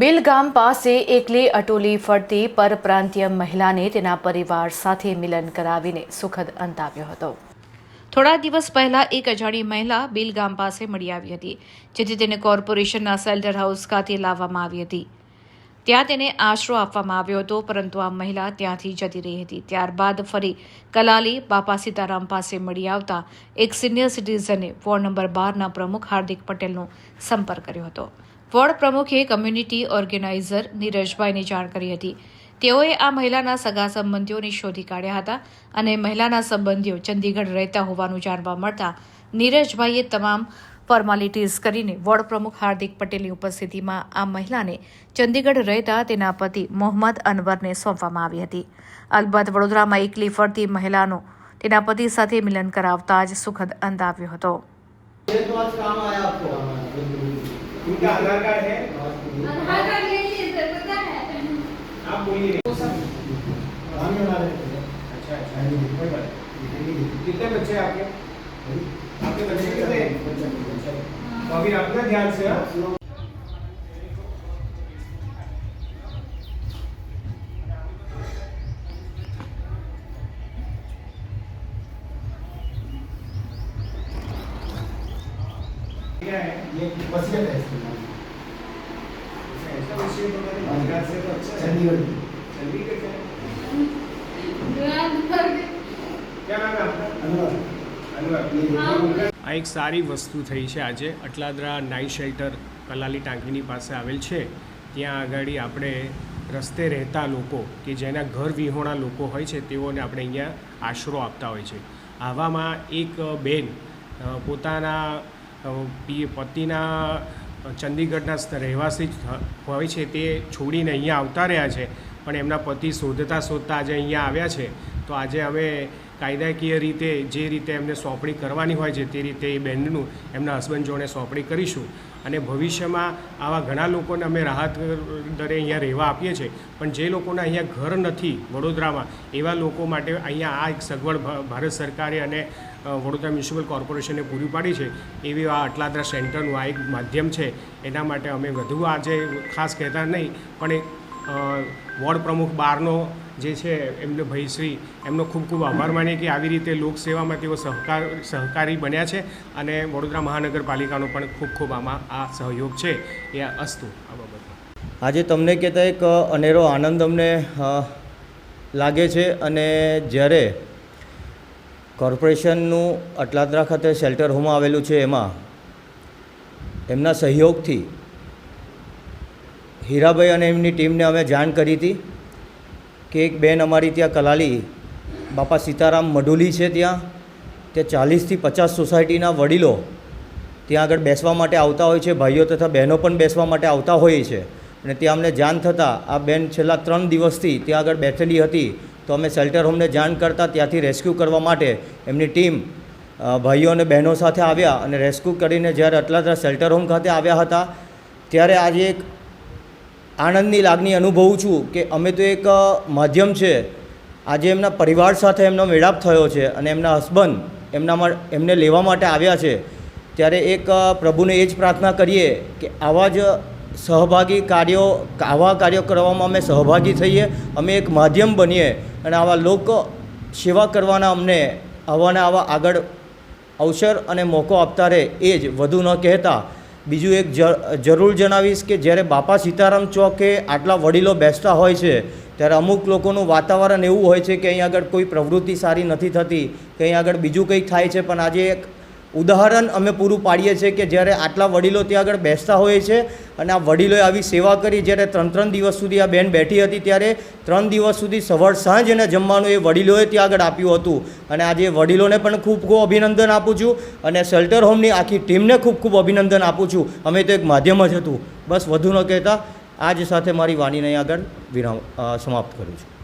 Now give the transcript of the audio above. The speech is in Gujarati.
બિલગામ પાસે એકલી અટોલી ફરતી પરપ્રાંતીય મહિલાને તેના પરિવાર સાથે મિલન કરાવીને સુખદ અંત આવ્યો હતો. થોડા દિવસ પહેલા એક અજાણી મહિલા બિલગામ પાસે મળી આવી હતી, જેથી તેને કોર્પોરેશનના સેલ્ટર હાઉસ ખાતે લાવવામાં આવી હતી. ત્યાં તેને આશરો આપવામાં આવ્યો હતો, પરંતુ આ મહિલા ત્યાંથી જતી રહી હતી. ત્યારબાદ ફરી કલાલી બાપા સીતારામ પાસે મળી આવતા એક સિનિયર સિટીઝને વોર્ડ નંબર બારના પ્રમુખ હાર્દિક પટેલનો સંપર્ક કર્યો હતો. વોર્ડ પ્રમુખે કમ્યુનિટી ઓર્ગેનાઇઝર નીરજભાઈને જાણ કરી હતી. તેઓએ આ મહિલાના સગા સંબંધીઓને શોધી કાઢ્યા હતા અને મહિલાના સંબંધીઓ ચંદીગઢ રહેતા હોવાનું જાણવા મળતા નીરજભાઈએ તમામ ફોર્માલિટીઝ કરીને વોર્ડ પ્રમુખ હાર્દિક પટેલની ઉપસ્થિતિમાં આ મહિલાને ચંદીગઢ રહેતા તેના પતિ મોહમ્મદ અનવરને સોંપવામાં આવી હતી. અલબત્ત વડોદરામાં એકલી ફરતી મહિલાનો તેના પતિ સાથે મિલન કરાવતા જ સુખદ અંત આવ્યો હતો. इनका आधार कार्ड है? आधार कार्ड ले लिए सर है। आप बोलिए। वो सब काम में बना रहे अच्छा अच्छा। कोई बात कितने बच्चे हैं आपके? आपके बच्चे कितने बच्चे तो अभी अपना ध्यान से हाँ। वसीयत है इसकी ऐसा विषय तो मैंने गुजरात से तो अच्छा है चंडीगढ़ चंडीगढ़ से आधार क्या नाम है आपका अनवर अनवर ये हाँ। देखिए આ એક સારી વસ્તુ થઈ છે આજે અટલાદરા નાઇટ શેલ્ટર કલાલી ટાંકીની પાસે આવેલ છે ત્યાં આગળ આપણે રસ્તે રહેતા લોકો કે જેના ઘર વિહોણા લોકો હોય છે તેઓને આપણે અહીંયા આશરો આપતા હોય છે આવામાં એક બેન અ, પોતાના અ, પી- પતિના ચંદીગઢના રહેવાસી જ હોય છે તે છોડીને અહીંયા આવતા રહ્યા છે. પણ એમના પતિ શોધતા શોધતા આજે અહીંયા આવ્યા છે. તો આજે અમે કાયદાકીય રીતે જે રીતે એમને સોંપણી કરવાની હોય છે તે રીતે એ બેનનું એમના હસબન્ડ જોડે સોંપણી કરીશું. અને ભવિષ્યમાં આવા ઘણા લોકોને અમે રાહત દરે અહીંયા રહેવા આપીએ છીએ. પણ જે લોકોને અહીંયા ઘર નથી વડોદરામાં, એવા લોકો માટે અહીંયા આ એક સગવડ ભારત સરકારે અને વડોદરા મ્યુનિસિપલ કોર્પોરેશને પૂરી પાડી છે. એવી આ અટલાદરા સેન્ટરનું આ એક માધ્યમ છે. એના માટે અમે વધુ આજે ખાસ કહેતા નહીં, પણ વોર્ડ પ્રમુખ બારનો જે છે, એમને ભાઈશ્રી એમનો ખૂબ ખૂબ આભાર માનીએ કે આવી રીતે લોકસેવામાં તેઓ સહકાર, સહકારી બન્યા છે અને વડોદરા મહાનગરપાલિકાનો પણ ખૂબ ખૂબ આમાં આ સહયોગ છે. એ અસ્તુ આ બાબતમાં. આજે તમને કહેતા એક અનેરો આનંદ અમને લાગે છે અને જ્યારે કોર્પોરેશનનું અટલાદરા ખાતે શેલ્ટર હોમ આવેલું છે એમાં, એમના સહયોગથી હીરાભાઈ અને એમની ટીમને અમે જાણ કરી હતી કે એક બેન અમારી ત્યાં કલાલી, બાપા સીતારામ મઢુલી છે ત્યાં. તે ચાલીસથી પચાસ સોસાયટીના વડીલો ત્યાં આગળ બેસવા માટે આવતા હોય છે, ભાઈઓ તથા બહેનો પણ બેસવા માટે આવતા હોય છે. અને ત્યાં અમને જાણ થતાં આ બેન છેલ્લા ત્રણ દિવસથી ત્યાં આગળ બેઠેલી હતી. તો અમે શેલ્ટર હોમને જાણ કરતાં ત્યાંથી રેસ્ક્યુ કરવા માટે એમની ટીમ ભાઈઓ અને બહેનો સાથે આવ્યા અને રેસ્ક્યુ કરીને જ્યારે અટલાદરા શેલ્ટર હોમ ખાતે આવ્યા હતા, ત્યારે આજે એક આનંદની લાગણી અનુભવું છું કે અમે તો એક માધ્યમ છે. આજે એમના પરિવાર સાથે એમનો મેળાપ થયો છે અને એમના હસબન્ડ એમના એમને લેવા માટે આવ્યા છે. ત્યારે એક પ્રભુને એ જ પ્રાર્થના કરીએ કે આવા જ સહભાગી કાર્યો, આવા કાર્યો કરવામાં અમે સહભાગી થઈએ, અમે એક માધ્યમ બનીએ અને આવા લોકો સેવા કરવાના અમને આવાને આવા આગળ અવસર અને મોકો આપતા રહે એ જ. વધુ ન કહેતા બીજું એક જરૂર જણાવીશ કે જ્યારે બાપા સીતારામ ચોકે આટલા વડીલો બેસતા હોય છે, ત્યારે અમુક લોકોનું વાતાવરણ એવું હોય છે કે અહીં આગળ કોઈ પ્રવૃત્તિ સારી નથી થતી, કે અહીં આગળ બીજું કંઈક થાય છે. પણ આજે એક ઉદાહરણ અમે પૂરું પાડીએ છીએ કે જ્યારે આટલા વડીલો ત્યાં આગળ બેસતા હોય છે અને આ વડીલોએ આવી સેવા કરી. જ્યારે ત્રણ ત્રણ દિવસ સુધી આ બેન બેઠી હતી, ત્યારે ત્રણ દિવસ સુધી સવાર સાંજ એને જમવાનું એ વડીલોએ ત્યાં આગળ આપ્યું હતું. અને આજે વડીલોને પણ ખૂબ ખૂબ અભિનંદન આપું છું અને શેલ્ટર હોમની આખી ટીમને ખૂબ ખૂબ અભિનંદન આપું છું. અમે તો એક માધ્યમ જ હતું. બસ વધુ ન કહેતા. આજ સાથે મારી વાણીને આગળ વિરામ સમાપ્ત કરું છું.